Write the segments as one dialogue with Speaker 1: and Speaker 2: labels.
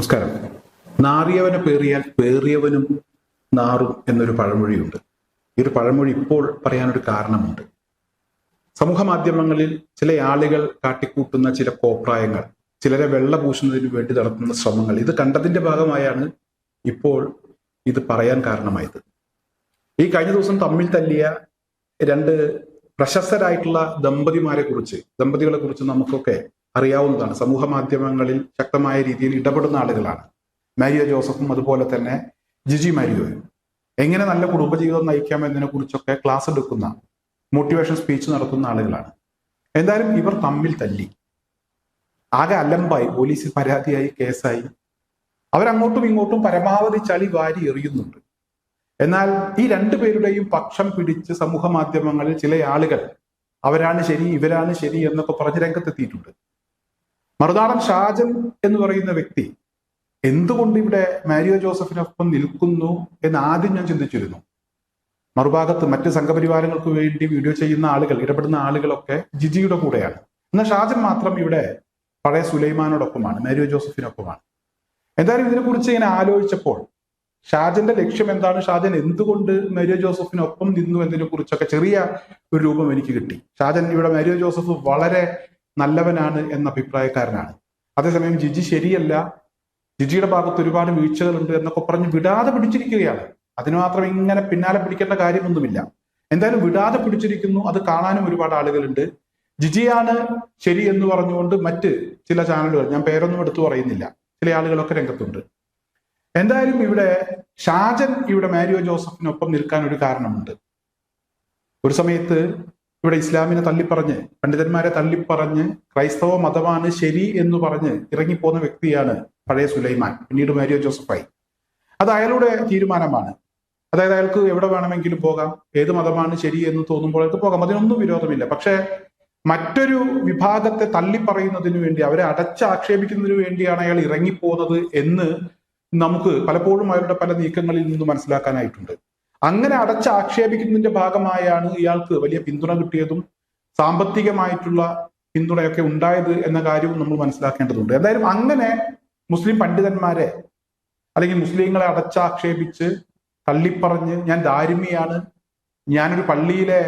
Speaker 1: നമസ്കാരം. നാറിയവനെ പേറിയാൽ പേറിയവനും നാറും എന്നൊരു പഴമൊഴിയുണ്ട്. ഈ ഒരു പഴമൊഴി ഇപ്പോൾ പറയാനൊരു കാരണമുണ്ട്. സമൂഹ മാധ്യമങ്ങളിൽ ചില ആളുകൾ കാട്ടിക്കൂട്ടുന്ന ചില കോപ്രായങ്ങൾ ചിലരെ വെള്ള പൂശുന്നതിന് വേണ്ടി നടത്തുന്ന ശ്രമങ്ങൾ ഇത് കണ്ടതിന്റെ ഭാഗമായാണ് ഇപ്പോൾ ഇത് പറയാൻ കാരണമായത്. ഈ കഴിഞ്ഞ ദിവസം തമ്മിൽ തല്ലിയ രണ്ട് പ്രശസ്തരായിട്ടുള്ള ദമ്പതിമാരെ കുറിച്ച് ദമ്പതികളെ കുറിച്ച് നമുക്കൊക്കെ അറിയാവുന്നതാണ്. സമൂഹ മാധ്യമങ്ങളിൽ ശക്തമായ രീതിയിൽ ഇടപെടുന്ന ആളുകളാണ്. മാരിയോ ജോസഫും അതുപോലെ തന്നെ ജിജി മാരിയോയും. എങ്ങനെ നല്ല കുടുംബജീവിതം നയിക്കാം എന്നതിനെ കുറിച്ചൊക്കെ ക്ലാസ് എടുക്കുന്ന മോട്ടിവേഷൻ സ്പീച്ച് നടത്തുന്ന ആളുകളാണ്. എന്തായാലും ഇവർ തമ്മിൽ തല്ലി. ആകെ അലമ്പായി പോലീസിൽ പരാതിയായി കേസായി. അവരങ്ങോട്ടും ഇങ്ങോട്ടും പരമാവധി ചളി വാരി എറിയുന്നുണ്ട്. എന്നാൽ ഈ രണ്ടുപേരുടെയും പക്ഷം പിടിച്ച് സമൂഹ മാധ്യമങ്ങളിൽ ചില ആളുകൾ അവരാണ് ശരി ഇവരാണ് ശരി എന്നൊക്കെ പറഞ്ഞ് രംഗത്തെത്തിയിട്ടുണ്ട്. മറുനാടൻ ഷാജൻ എന്ന് പറയുന്ന വ്യക്തി എന്തുകൊണ്ട് ഇവിടെ മാരിയോ ജോസഫിനൊപ്പം നിൽക്കുന്നു എന്ന് ആദ്യം ഞാൻ ചിന്തിച്ചിരുന്നു. മറുഭാഗത്ത് മറ്റ് സംഘപരിവാരങ്ങൾക്ക് വേണ്ടി വീഡിയോ ചെയ്യുന്ന ആളുകൾ ഇടപെടുന്ന ആളുകളൊക്കെ ജിജിയുടെ കൂടെയാണ്. എന്നാൽ ഷാജൻ മാത്രം ഇവിടെ പഴയ സുലൈമാനോടൊപ്പമാണ് മാരിയോ ജോസഫിനൊപ്പമാണ്. എന്തായാലും ഇതിനെക്കുറിച്ച് ഇങ്ങനെ ആലോചിച്ചപ്പോൾ ഷാജന്റെ ലക്ഷ്യം എന്താണ്? ഷാജൻ എന്തുകൊണ്ട് മാരിയോ ജോസഫിനൊപ്പം നിന്നു എന്നതിനെ കുറിച്ചൊക്കെ ചെറിയ ഒരു രൂപം എനിക്ക് കിട്ടി. ഷാജൻ ഇവിടെ മാരിയോ ജോസഫ് വളരെ നല്ലവനാണ് എന്ന അഭിപ്രായക്കാരനാണ്. അതേസമയം ജിജി ശരിയല്ല. ജിജിയുടെ ഭാഗത്ത് ഒരുപാട് വീഴ്ചകളുണ്ട് എന്നൊക്കെ പറഞ്ഞ് വിടാതെ പിടിച്ചിരിക്കുകയാണ്. അതിന് മാത്രം ഇങ്ങനെ പിന്നാലെ പിടിക്കേണ്ട കാര്യമൊന്നുമില്ല. എന്തായാലും വിടാതെ പിടിച്ചിരിക്കുന്നു. അത് കാണാനും ഒരുപാട് ആളുകളുണ്ട്. ജിജിയാണ് ശരി എന്ന് പറഞ്ഞുകൊണ്ട് മറ്റ് ചില ചാനലുകൾ ഞാൻ പേരൊന്നും എടുത്തു പറയുന്നില്ല. ചില ആളുകളൊക്കെ രംഗത്തുണ്ട്. എന്തായാലും ഇവിടെ ഷാജൻ ഇവിടെ മാരിയോ ജോസഫിനൊപ്പം നിൽക്കാൻ ഒരു കാരണമുണ്ട്. ഒരു സമയത്ത് ഇവിടെ ഇസ്ലാമിനെ തള്ളിപ്പറഞ്ഞ് പണ്ഡിതന്മാരെ തള്ളിപ്പറഞ്ഞ് ക്രൈസ്തവ മതമാണ് ശരി എന്ന് പറഞ്ഞ് ഇറങ്ങിപ്പോന്ന വ്യക്തിയാണ് പഴയ സുലൈമാൻ. പിന്നീട് മാരിയോ ജോസഫായി. അത് അയാളുടെ തീരുമാനമാണ്. അതായത് അയാൾക്ക് എവിടെ വേണമെങ്കിലും പോകാം ഏത് മതമാണ് ശരി എന്ന് തോന്നുമ്പോൾ അയാൾക്ക് പോകാം. അതിനൊന്നും വിരോധമില്ല. പക്ഷേ മറ്റൊരു വിഭാഗത്തെ തള്ളിപ്പറയുന്നതിന് വേണ്ടി അവരെ അടച്ചാക്ഷേപിക്കുന്നതിന് വേണ്ടിയാണ് അയാൾ ഇറങ്ങിപ്പോകുന്നത് എന്ന് നമുക്ക് പലപ്പോഴും അവരുടെ പല നീക്കങ്ങളിൽ നിന്ന് മനസ്സിലാക്കാനായിട്ടുണ്ട്. അങ്ങനെ അടച്ചാക്ഷേപിക്കുന്നതിന്റെ ഭാഗമായാണ് ഇയാൾക്ക് വലിയ പിന്തുണ കിട്ടിയതും സാമ്പത്തികമായിട്ടുള്ള പിന്തുണയൊക്കെ ഉണ്ടായത് എന്ന കാര്യവും നമ്മൾ മനസ്സിലാക്കേണ്ടതുണ്ട്. എന്തായാലും അങ്ങനെ മുസ്ലിം പണ്ഡിതന്മാരെ അല്ലെങ്കിൽ മുസ്ലിങ്ങളെ അടച്ചാക്ഷേപിച്ച് തള്ളിപ്പറഞ്ഞ് ഞാൻ ദാരിമിയാണ് ഞാനൊരു പള്ളിയിലെ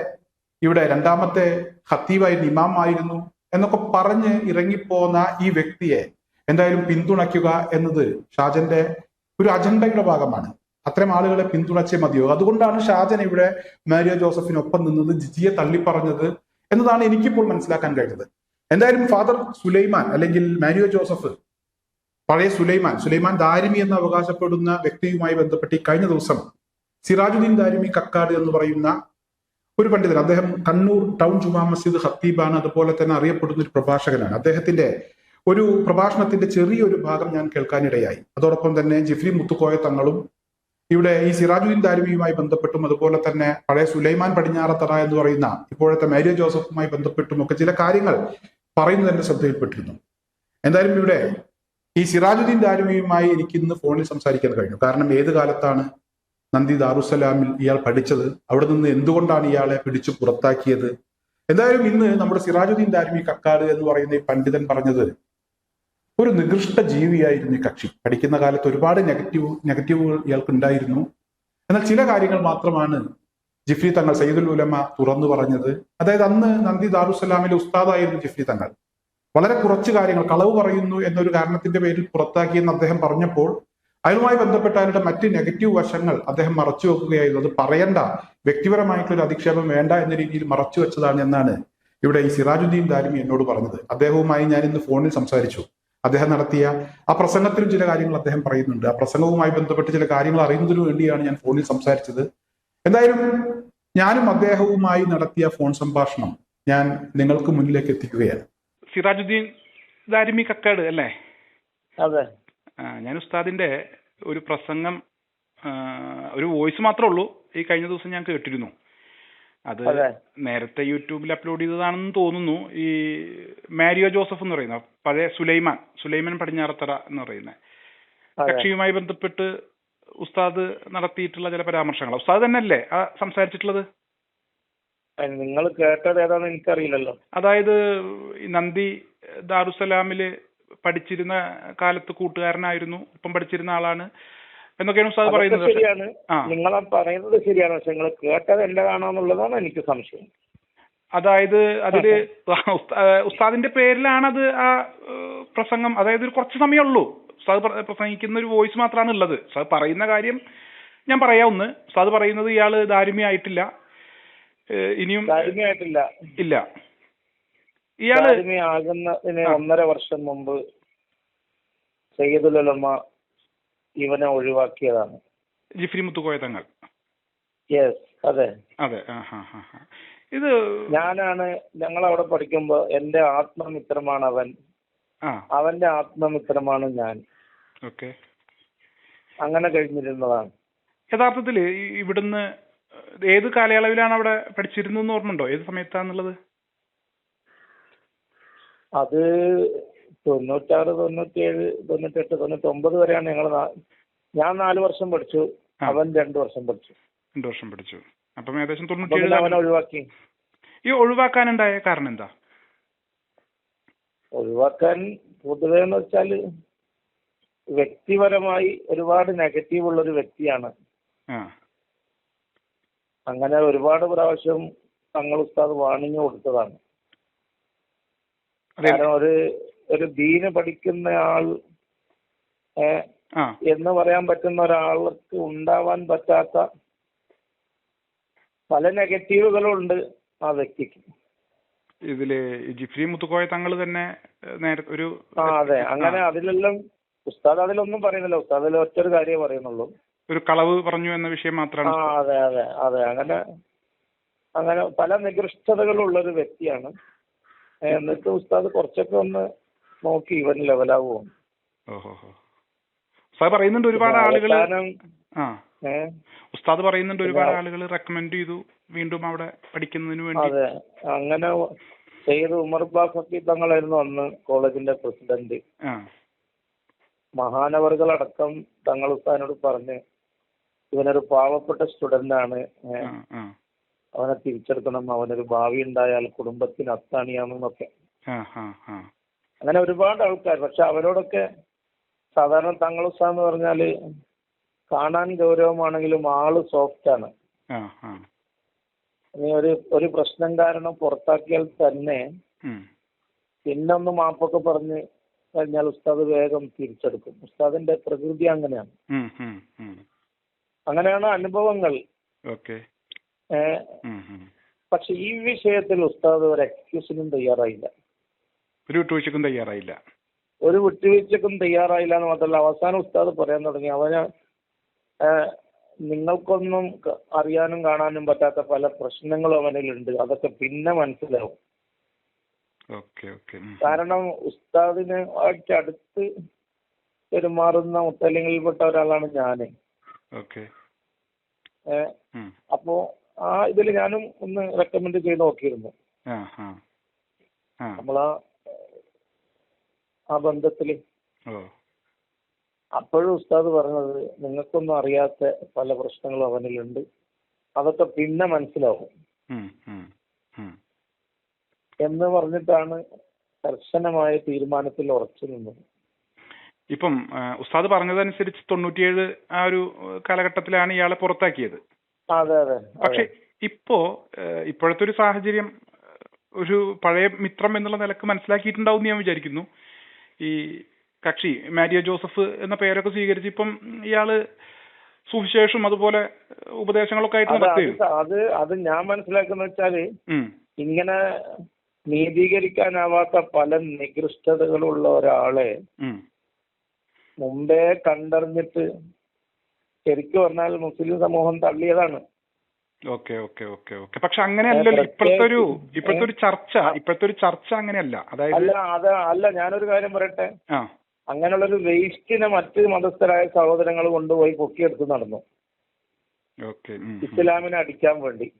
Speaker 1: ഇവിടെ രണ്ടാമത്തെ ഹത്തീവായിരുന്നു ഇമാമായിരുന്നു എന്നൊക്കെ പറഞ്ഞ് ഇറങ്ങിപ്പോന്ന ഈ വ്യക്തിയെ എന്തായാലും പിന്തുണയ്ക്കുക എന്നത് ഷാജന്റെ ഒരു അജണ്ടയുടെ ഭാഗമാണ്. അത്തരം ആളുകളെ പിന്തുണച്ചേ മതിയോ? അതുകൊണ്ടാണ് ഷാജൻ ഇവിടെ മാരിയ ജോസഫിനൊപ്പം നിന്നത് ജിജിയെ തള്ളിപ്പറഞ്ഞത് എന്നതാണ് എനിക്കിപ്പോൾ മനസ്സിലാക്കാൻ കഴിഞ്ഞത്. എന്തായാലും ഫാദർ സുലൈമാൻ അല്ലെങ്കിൽ മാരിയോ ജോസഫ് പഴയ സുലൈമാൻ സുലൈമാൻ ദാരിമി എന്ന് അവകാശപ്പെടുന്ന വ്യക്തിയുമായി ബന്ധപ്പെട്ട് കഴിഞ്ഞ ദിവസം സിറാജുദ്ദീൻ ദാരിമി കക്കാട് എന്ന് പറയുന്ന ഒരു പണ്ഡിതൻ അദ്ദേഹം കണ്ണൂർ ടൗൺ ജുമാ മസ്ജിദ് ഹത്തീബാണ് അതുപോലെ തന്നെ അറിയപ്പെടുന്ന ഒരു പ്രഭാഷകനാണ്. അദ്ദേഹത്തിന്റെ ഒരു പ്രഭാഷണത്തിന്റെ ചെറിയൊരു ഭാഗം ഞാൻ കേൾക്കാനിടയായി. അതോടൊപ്പം തന്നെ ജിഫ്രി മുത്തുക്കോയ തങ്ങളും ഇവിടെ ഈ സിറാജുദ്ദീൻ ദാരിമിയുമായി ബന്ധപ്പെട്ടും അതുപോലെ തന്നെ പഴയ സുലൈമാൻ പടിഞ്ഞാറത്തറ എന്ന് പറയുന്ന ഇപ്പോഴത്തെ മേരിയ ജോസഫുമായി ബന്ധപ്പെട്ടും ഒക്കെ ചില കാര്യങ്ങൾ പറയുന്നത് എന്റെ ശ്രദ്ധയിൽപ്പെട്ടിരുന്നു. എന്തായാലും ഇവിടെ ഈ സിറാജുദ്ദീൻ ദാരിമിയുമായി എനിക്ക് ഇന്ന് ഫോണിൽ സംസാരിക്കാൻ കഴിഞ്ഞു. കാരണം ഏത് കാലത്താണ് നന്ദി ദാറുസലാമിൽ ഇയാൾ പഠിച്ചത്? അവിടെ നിന്ന് എന്തുകൊണ്ടാണ് ഇയാളെ പിടിച്ചു പുറത്താക്കിയത്? എന്തായാലും ഇന്ന് നമ്മുടെ സിറാജുദ്ദീൻ ദാരിമി കക്കാട് എന്ന് പറയുന്ന ഈ പണ്ഡിതൻ പറഞ്ഞത് ഒരു നികൃഷ്ട ജീവിയായിരുന്നു കക്ഷി. പഠിക്കുന്ന കാലത്ത് ഒരുപാട് നെഗറ്റീവ് നെഗറ്റീവുകൾ ഇയാൾക്ക് ഉണ്ടായിരുന്നു എന്നാൽ ചില കാര്യങ്ങൾ മാത്രമാണ് ജിഫ്രി തങ്ങൾ സയ്യിദുൽ ഉലമ തുറന്നു പറഞ്ഞത്. അതായത് അന്ന് നന്ദി ദാറുസലാമിലെ ഉസ്താദായിരുന്നു ജിഫ്രി തങ്ങൾ. വളരെ കുറച്ച് കാര്യങ്ങൾ കളവ് പറയുന്നു എന്നൊരു കാരണത്തിന്റെ പേരിൽ പുറത്താക്കിയെന്ന് അദ്ദേഹം പറഞ്ഞപ്പോൾ അതുമായി ബന്ധപ്പെട്ട അവരുടെ മറ്റ് നെഗറ്റീവ് വശങ്ങൾ അദ്ദേഹം മറച്ചു വെക്കുകയായിരുന്നു. അത് പറയണ്ട വ്യക്തിപരമായിട്ടുള്ള ഒരു അധിക്ഷേപം വേണ്ട എന്ന രീതിയിൽ മറച്ചു വെച്ചതാണ് എന്നാണ് ഇവിടെ ഈ സിറാജുദ്ദീൻ ദാരിമി എന്നോട് പറഞ്ഞത്. അദ്ദേഹവുമായി ഞാൻ ഇന്ന് ഫോണിൽ സംസാരിച്ചു. അദ്ദേഹം നടത്തിയ ആ പ്രസംഗത്തിലും ചില കാര്യങ്ങൾ അദ്ദേഹം പറയുന്നുണ്ട്. ആ പ്രസംഗവുമായി ബന്ധപ്പെട്ട് ചില കാര്യങ്ങൾ അറിയുന്നതിനു വേണ്ടിയാണ് ഞാൻ ഫോണിൽ സംസാരിച്ചത്. എന്തായാലും ഞാനും അദ്ദേഹവുമായി നടത്തിയ ഫോൺ സംഭാഷണം ഞാൻ നിങ്ങൾക്ക് മുന്നിലേക്ക് എത്തിക്കുകയാണ്.
Speaker 2: സിറാജുദ്ദീൻ ദാരിമി കക്കാട് അല്ലേ?
Speaker 3: അതെ.
Speaker 2: ഞാൻ ഉസ്താദിന്റെ ഒരു പ്രസംഗം ഒരു വോയിസ് മാത്രമേ ഉള്ളൂ. ഈ കഴിഞ്ഞ ദിവസം ഞാൻ കേട്ടിരുന്നു. അത് നേരത്തെ യൂട്യൂബിൽ അപ്ലോഡ് ചെയ്തതാണെന്ന് തോന്നുന്നു. ഈ മാരിയോ ജോസഫ് എന്ന് പറയുന്ന പഴയ സുലൈമാൻ സുലൈമാൻ പടിഞ്ഞാറത്തറ എന്ന് പറയുന്ന. കക്ഷിയുമായി ബന്ധപ്പെട്ട് ഉസ്താദ് നടത്തിയിട്ടുള്ള ചില പരാമർശങ്ങൾ. ഉസ്താദ് തന്നെയല്ലേ ആ സംസാരിച്ചിട്ടുള്ളത്?
Speaker 3: നിങ്ങൾ കേട്ടത് ഏതാണെന്ന് എനിക്കറിയില്ലല്ലോ.
Speaker 2: അതായത് നന്ദി ദാറുസലാമിൽ പഠിച്ചിരുന്ന കാലത്ത് കൂട്ടുകാരനായിരുന്നു. ഒപ്പം പഠിച്ചിരുന്ന ആളാണ്. എന്നൊക്കെയാണ് ഉസ്താദ് പറയുന്നത്.
Speaker 3: ശരിയാണ്. നിങ്ങൾ പറയുന്നത് ശരിയാണ്. പക്ഷെ നിങ്ങൾ കേട്ടത് എന്റേതാണെന്നുള്ളതാണ് എനിക്ക് സംശയം.
Speaker 2: അതായത് അതിൽ ഉസ്താദിന്റെ പേരിലാണ് അത് ആ പ്രസംഗം. അതായത് കുറച്ച് സമയമുള്ളൂ. ഉസ്താദ് പ്രസംഗിക്കുന്ന ഒരു വോയിസ് മാത്രമാണ് ഉള്ളത്. ഉസ്താദ് പറയുന്ന കാര്യം ഞാൻ പറയാം ഒന്ന്. ഉസ്താദ് പറയുന്നത് ഇയാൾ ദാരുമ്യായിട്ടില്ല ഇനിയും
Speaker 3: ദാരുമ്യായിട്ടില്ല
Speaker 2: ഇല്ല. ഇയാൾ
Speaker 3: താഴ്മയാകുന്നതിന്
Speaker 2: ആ.
Speaker 3: ഒന്നര വർഷം മുമ്പ് സയ്യിദുലമ ഇവനെ ഒഴിവാക്കിയതാണ്.
Speaker 2: ജിഫ്രി മുത്തുക്കോയ തങ്ങൾ.
Speaker 3: യെസ് അതെ.
Speaker 2: അതെ ഇത്
Speaker 3: ഞാനാണ് ഞങ്ങൾ അവിടെ പഠിക്കുമ്പോ എന്റെ ആത്മമിത്രമാണ് അവൻ. അവന്റെ ആത്മമിത്രമാണ് ഞാൻ.
Speaker 2: ഓക്കെ.
Speaker 3: അങ്ങനെ കഴിഞ്ഞിരുന്നതാണ്.
Speaker 2: യഥാർത്ഥത്തിൽ ഇവിടുന്ന് ഏത് കാലയളവിലാണ് അവിടെ പഠിച്ചിരുന്നത് ഓർമ്മയുണ്ടോ? ഏത് സമയത്താന്നുള്ളത്?
Speaker 3: അത് തൊണ്ണൂറ്റാറ് തൊണ്ണൂറ്റിയേഴ് തൊണ്ണൂറ്റെട്ട് തൊണ്ണൂറ്റൊമ്പത് വരെയാണ് ഞങ്ങൾ ഞാൻ നാല് വർഷം പഠിച്ചു അവൻ രണ്ടു വർഷം പഠിച്ചു.
Speaker 2: രണ്ടു വർഷം പഠിച്ചു. അപ്പം ഏകദേശം തൊണ്ണൂറ്റിയേഴ്
Speaker 3: അവനെ ഒഴിവാക്കി.
Speaker 2: ഈ ഒഴിവാക്കാനുണ്ടായ കാരണം എന്താ?
Speaker 3: ഒഴിവാക്കാൻ പൊതുവെ എന്ന് വെച്ചാൽ വ്യക്തിപരമായി ഒരുപാട് നെഗറ്റീവ് ഉള്ള ഒരു വ്യക്തിയാണ് അങ്ങനെ ഒരുപാട് പ്രാവശ്യം തങ്ങൾ ഉസ്താദ് വാണിഞ്ഞു കൊടുത്തതാണ്. കാരണം ഒരു ഒരു ദീന് പഠിക്കുന്ന ആൾ എന്ന് പറയാൻ പറ്റുന്ന ഒരാൾക്ക് ഉണ്ടാവാൻ പറ്റാത്ത പല നെഗറ്റീവുകളുണ്ട് ആ വ്യക്തിക്ക്.
Speaker 2: ഇതിൽ ജിഫ്രി മുത്തുക്കോയ തങ്ങൾ തന്നെ നേരത്തെ ഒരു
Speaker 3: ആ അതെ. അങ്ങനെ അതിലെല്ലാം ഉസ്താദ് അതിലൊന്നും പറയുന്നില്ല. ഉസ്താദ് അതിൽ ഒറ്റൊരു കാര്യം പറയുന്നുള്ളൂ.
Speaker 2: ഒരു കളവ് പറഞ്ഞു എന്ന വിഷയം
Speaker 3: ആ
Speaker 2: മാത്രമാണ്
Speaker 3: അതെ അതെ അതെ. അങ്ങനെ അങ്ങനെ പല നികൃഷ്ടതകളുള്ള ഒരു വ്യക്തിയാണ് എന്നിട്ട് ഉസ്താദ് കുറച്ചൊക്കെ ഒന്ന് നോക്കി ഇവൻ
Speaker 2: ലെവലാവും ഉസ്താദ് പറയുന്നുണ്ട് ഒരുപാട് ആളുകൾ ഉസ്താദ് പറയുന്നുണ്ട് ഒരുപാട് ആളുകൾ റെക്കമെൻഡ് ചെയ്തു വീണ്ടും അവിടെ പഠിക്കുന്നതിന് വേണ്ടി.
Speaker 3: അതെ. അങ്ങനെ സെയ്ദ് ഉമർ ബാഫക്കി തങ്ങളായിരുന്നു അന്ന് കോളേജിന്റെ പ്രസിഡന്റ്. മഹാനവറുകളടക്കം തങ്ങൾ ഉസ്താദിനോട് പറഞ്ഞ് ഇവനൊരു പാവപ്പെട്ട സ്റ്റുഡന്റ് ആണ് അവനെ തിരിച്ചെടുക്കണം. അവനൊരു ഭാവി ഉണ്ടായാൽ കുടുംബത്തിന് അത്താണിയാണെന്നൊക്കെ. അങ്ങനെ ഒരുപാട് ആൾക്കാർ പക്ഷെ അവരോടൊക്കെ സാധാരണ തങ്ങൾ ഉസ്താദ് എന്ന് പറഞ്ഞാൽ കാണാൻ ഗൗരവമാണെങ്കിലും ആൾ സോഫ്റ്റ് ആണ്. ഇനി ഒരു ഒരു പ്രശ്നം കാരണം പുറത്താക്കിയാൽ തന്നെ പിന്നൊന്ന് മാപ്പൊക്കെ പറഞ്ഞ് കഴിഞ്ഞാൽ ഉസ്താദ് വേഗം തിരിച്ചെടുക്കും. ഉസ്താദിന്റെ പ്രകൃതി അങ്ങനെയാണ്. അങ്ങനെയാണ് അനുഭവങ്ങൾ. പക്ഷെ ഈ വിഷയത്തിൽ ഉസ്താദ് ഒരു എക്സ്ക്യൂസിനും തയ്യാറായില്ല.
Speaker 2: ഒരു വിട്ടുവീഴ്ചക്കും തയ്യാറായില്ല.
Speaker 3: ഒരു വിട്ടുവീഴ്ചക്കും തയ്യാറായില്ല എന്ന് മാത്രമല്ല അവസാനം ഉസ്താദ് പറയാൻ തുടങ്ങി. അവന് നിങ്ങൾക്കൊന്നും അറിയാനും കാണാനും പറ്റാത്ത പല പ്രശ്നങ്ങളും അവനിലുണ്ട്. അതൊക്കെ പിന്നെ മനസ്സിലാവും. കാരണം ഉസ്താദിന് അടുത്ത് പെരുമാറുന്ന മുത്തലിങ്ങളിൽപ്പെട്ട ഒരാളാണ്
Speaker 2: ഞാൻ.
Speaker 3: അപ്പോ ആ ഇതിൽ ഞാനും ഒന്ന് റെക്കമെൻഡ് ചെയ്ത് നോക്കിയിരുന്നു. നമ്മളാ ആ
Speaker 2: ബന്ധത്തിൽ.
Speaker 3: അപ്പോഴും ഉസ്താദ് പറഞ്ഞത് നിങ്ങൾക്കൊന്നും അറിയാത്ത പല പ്രശ്നങ്ങളും അവനിലുണ്ട്. അതൊക്കെ പിന്നെ മനസ്സിലാവും. എന്ന് പറഞ്ഞിട്ടാണ് കർശനമായ തീരുമാനത്തിൽ ഉറച്ചു നിന്നത്.
Speaker 2: ഇപ്പം ഉസ്താദ് പറഞ്ഞതനുസരിച്ച് തൊണ്ണൂറ്റിയേഴ് ആ ഒരു കാലഘട്ടത്തിലാണ് ഇയാളെ പുറത്താക്കിയത്.
Speaker 3: അതെ അതെ
Speaker 2: പക്ഷെ ഇപ്പോ ഇപ്പോഴത്തെ ഒരു സാഹചര്യം ഒരു പഴയ മിത്രം എന്നുള്ള നിലയ്ക്ക് മനസ്സിലാക്കിയിട്ടുണ്ടാവും ഞാൻ വിചാരിക്കുന്നു. ഈ കക്ഷി മാരിയ ജോസഫ് എന്ന പേരൊക്കെ സ്വീകരിച്ച് ഇപ്പം ഇയാൾ സുവിശേഷം അതുപോലെ ഉപദേശങ്ങളൊക്കെ ആയിട്ട്
Speaker 3: അത് അത്
Speaker 2: നടക്കുകയും
Speaker 3: അത് അത് ഞാൻ മനസ്സിലാക്കുന്ന
Speaker 2: വെച്ചാൽ
Speaker 3: ഇങ്ങനെ നീതീകരിക്കാനാവാത്ത പല നികൃഷ്ടതകളുള്ള ഒരാളെ മുമ്പേ കണ്ടറിഞ്ഞിട്ട് ശരിക്കും പറഞ്ഞാൽ മുസ്ലിം സമൂഹം തള്ളിയതാണ്.
Speaker 2: Okay okay okay okay. പക്ഷെ അങ്ങനെയല്ലല്ലോ ഇപ്പോഴത്തെ ഒരു ഇപ്പോഴത്തെ ഒരു ചർച്ച ഇപ്പോഴത്തെ ഒരു ചർച്ച അങ്ങനെയല്ല. അതായത്
Speaker 3: അല്ല അത് അല്ല ഞാനൊരു കാര്യം പറയട്ടെ?
Speaker 2: ആ.
Speaker 3: അങ്ങനെയുള്ളൊരു വേസ്റ്റിനെ മറ്റ് മതസ്ഥരായ സഹോദരങ്ങൾ കൊണ്ടുപോയി പൊക്കിയെടുത്ത് നടന്നു. ഇസ്ലാമിനെ അടിക്കാൻ വേണ്ടി.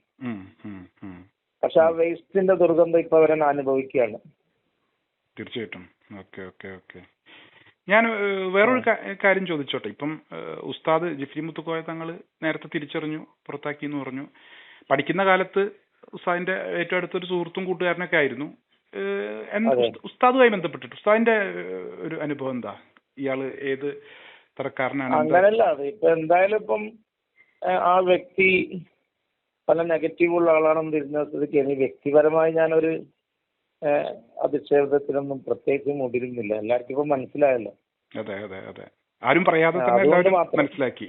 Speaker 3: പക്ഷെ ആ വേസ്റ്റിന്റെ ദുർഗന്ധം ഇപ്പൊ അവരെ അനുഭവിക്കുകയാണ്.
Speaker 2: തീർച്ചയായിട്ടും. Okay okay okay. ഞാൻ വേറൊരു കാര്യം ചോദിച്ചോട്ടെ. ഇപ്പം ഉസ്താദ് ജിഫ്രി മുത്തുക്കോയ തങ്ങൾ നേരത്തെ തിരിച്ചറിഞ്ഞു പുറത്താക്കി എന്ന് പറഞ്ഞു. പഠിക്കുന്ന കാലത്ത് ഉസ്താദിന്റെ ഏറ്റവും അടുത്തൊരു സുഹൃത്തും കൂട്ടുകാരനൊക്കെ ആയിരുന്നു. ഉസ്താദുമായി ബന്ധപ്പെട്ടിട്ട് ഉസ്താദിന്റെ ഒരു അനുഭവം എന്താ? ഇയാൾ ഏത് തരക്കാരനാണ്?
Speaker 3: അങ്ങനല്ല ഇപ്പൊ എന്തായാലും ഇപ്പം ആ വ്യക്തി പല നെഗറ്റീവ് ഉള്ള ആളാണെന്ന് തിരിഞ്ഞ വ്യക്തിപരമായി ഞാനൊരു അധിക്ഷേപത്തിനൊന്നും പ്രത്യേകിച്ച് മുതിരുന്നില്ല എല്ലാവർക്കും ഇപ്പൊ മനസ്സിലായല്ലോ.
Speaker 2: അതെ അതെ അതെ. ആരും പറയാതെ തന്നെ എല്ലാവരും മനസ്സിലാക്കി.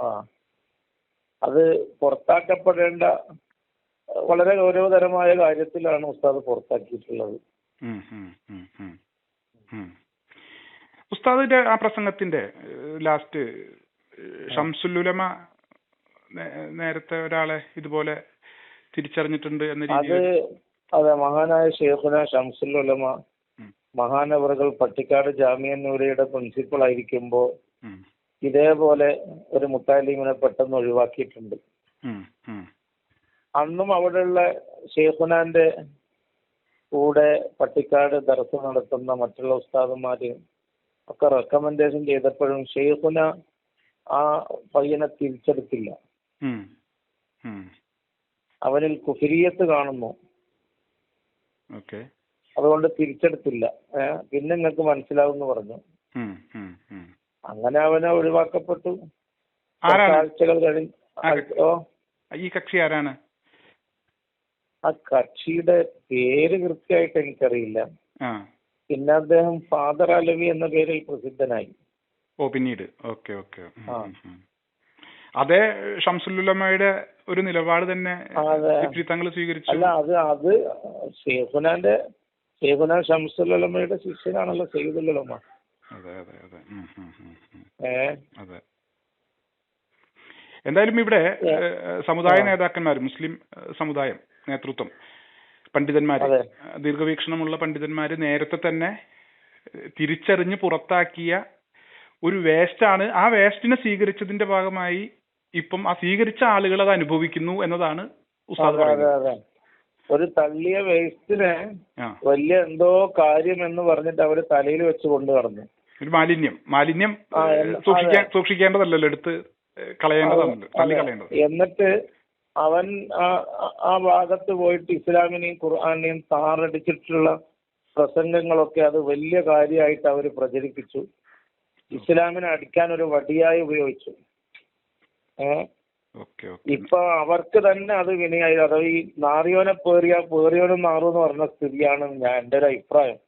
Speaker 3: ആ. അത് പുറത്താക്കപ്പെടേണ്ട വളരെ ഗൗരവതരമായ കാര്യത്തിലാണ് ഉസ്താദ് പുറത്താക്കിയിട്ടുള്ളത്.
Speaker 2: ഉസ്താദിന്റെ ആ പ്രസംഗത്തിന്റെ ലാസ്റ്റ് ഷംസുല്ലുലമ നേരത്തെ ഒരാളെ ഇതുപോലെ തിരിച്ചറിഞ്ഞിട്ടുണ്ട് എന്ന രീതിയിൽ
Speaker 3: അതെ മഹാനായ ഷെയ്ഖുന ഷംസുൽ ഉലമ. മഹാനവറുകൾ പട്ടിക്കാട് ജാമിയ നൂരയുടെ പ്രിൻസിപ്പൾ ആയിരിക്കുമ്പോൾ ഇതേപോലെ ഒരു മുത്താലിമിനെ പെട്ടെന്ന് ഒഴിവാക്കിയിട്ടുണ്ട്. അന്നും അവിടെയുള്ള ഷെയ്ഖുനാന്റെ കൂടെ പട്ടിക്കാട് ദർസ് നടത്തുന്ന മറ്റുള്ള ഉസ്താദന്മാര് ഒക്കെ റെക്കമെൻഡേഷൻ ചെയ്തപ്പോഴും ഷെയ്ഖുന ആ പയ്യനെ തിരിച്ചെടുത്തില്ല. അവനിൽ കുഫിരിയത്ത് കാണുന്നു. അതുകൊണ്ട് തിരിച്ചെടുത്തില്ല. പിന്നെ നിങ്ങൾക്ക് മനസ്സിലാവും എന്ന് പറഞ്ഞു. അങ്ങനെ അവനെ ഒഴിവാക്കപ്പെട്ടു. ആഴ്ചകൾ കഴിഞ്ഞ്
Speaker 2: ഈ കക്ഷി ആരാണ്?
Speaker 3: ആ കക്ഷിയുടെ പേര് കൃത്യമായിട്ട് എനിക്കറിയില്ല. പിന്നെ അദ്ദേഹം ഫാദർ അലവി എന്ന പേരിൽ പ്രസിദ്ധനായി.
Speaker 2: ഓ പിന്നീട്. Okay okay. അതേ ഷംസുല്ലുലമയുടെ ഒരു നിലപാട് തന്നെ. തങ്ങൾ സ്വീകരിച്ചു.
Speaker 3: അല്ല അത് അത് സേഫുനാന്റെ സേഫുനാൻ ഷംസുല്ലമയുടെ ശിഷ്യനാണല്ലോ സെയ്ദുലമ
Speaker 2: അതെ അതെ അതെ. അതെ. എന്തായാലും ഇവിടെ. സമുദായ നേതാക്കന്മാർ മുസ്ലിം സമുദായം നേതൃത്വം പണ്ഡിതന്മാര് ദീർഘവീക്ഷണമുള്ള പണ്ഡിതന്മാര് നേരത്തെ തന്നെ തിരിച്ചറിഞ്ഞ് പുറത്താക്കിയ ഒരു വേസ്റ്റാണ്. ആ വേസ്റ്റിനെ സ്വീകരിച്ചതിന്റെ ഭാഗമായി ഇപ്പം ആ സ്വീകരിച്ച ആളുകൾ അത് അനുഭവിക്കുന്നു എന്നതാണ് ഉസ്താദ് പറയുന്നത്.
Speaker 3: ഒരു തള്ളിയ വേസ്റ്റിനെ വലിയ എന്തോ കാര്യം എന്ന് പറഞ്ഞിട്ട് അവർ തലയിൽ വെച്ച് കൊണ്ടു കടന്നു
Speaker 2: ഒരു മാലിന്യം. മാലിന്യം സൂക്ഷിക്കാൻ സൂക്ഷിക്കേണ്ടതല്ലല്ലോ എടുത്ത് കളയേണ്ടതാണല്ലോ തള്ളി കളയേണ്ടത്.
Speaker 3: എന്നിട്ട് അവൻ ആ- ഭാഗത്ത് പോയിട്ട് ഇസ്ലാമിനെയും ഖുർആാനെയും താറടിച്ചിട്ടുള്ള പ്രസംഗങ്ങളൊക്കെ അത് വലിയ കാര്യമായിട്ട് അവർ പ്രചരിപ്പിച്ചു. ഇസ്ലാമിനെ അടിക്കാൻ ഒരു വടിയായി ഉപയോഗിച്ചു. ഇപ്പൊ അവർക്ക് തന്നെ അത് വിനയായി. അഥവാ ഈ നാറിയോനെ പേറിയ പേറിയോനും നാറും എന്ന് പറഞ്ഞ സ്ഥിതിയാണ് ഞാൻ എന്റെ ഒരു അഭിപ്രായം.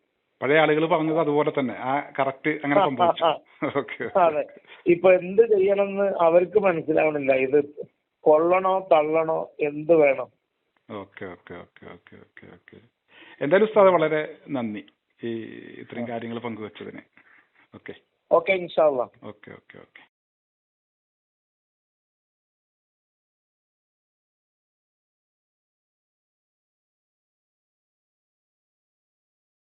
Speaker 2: പഴയ ആളുകൾ പറഞ്ഞത് അതുപോലെ തന്നെ. ആ കറക്റ്റ് അങ്ങനെ സംഭവിച്ചു.
Speaker 3: അതെ. ഇപ്പൊ എന്ത് ചെയ്യണമെന്ന് അവർക്ക് മനസ്സിലാവണില്ല. ഇത് കൊള്ളണോ തള്ളണോ എന്ത് വേണം?
Speaker 2: Okay okay okay okay okay okay. എന്തായാലും ഉസ്താദ് വളരെ നന്ദി ഈ ഇത്രയും കാര്യങ്ങൾ പങ്കുവച്ചതിന്. Okay.
Speaker 3: Okay
Speaker 2: okay okay okay.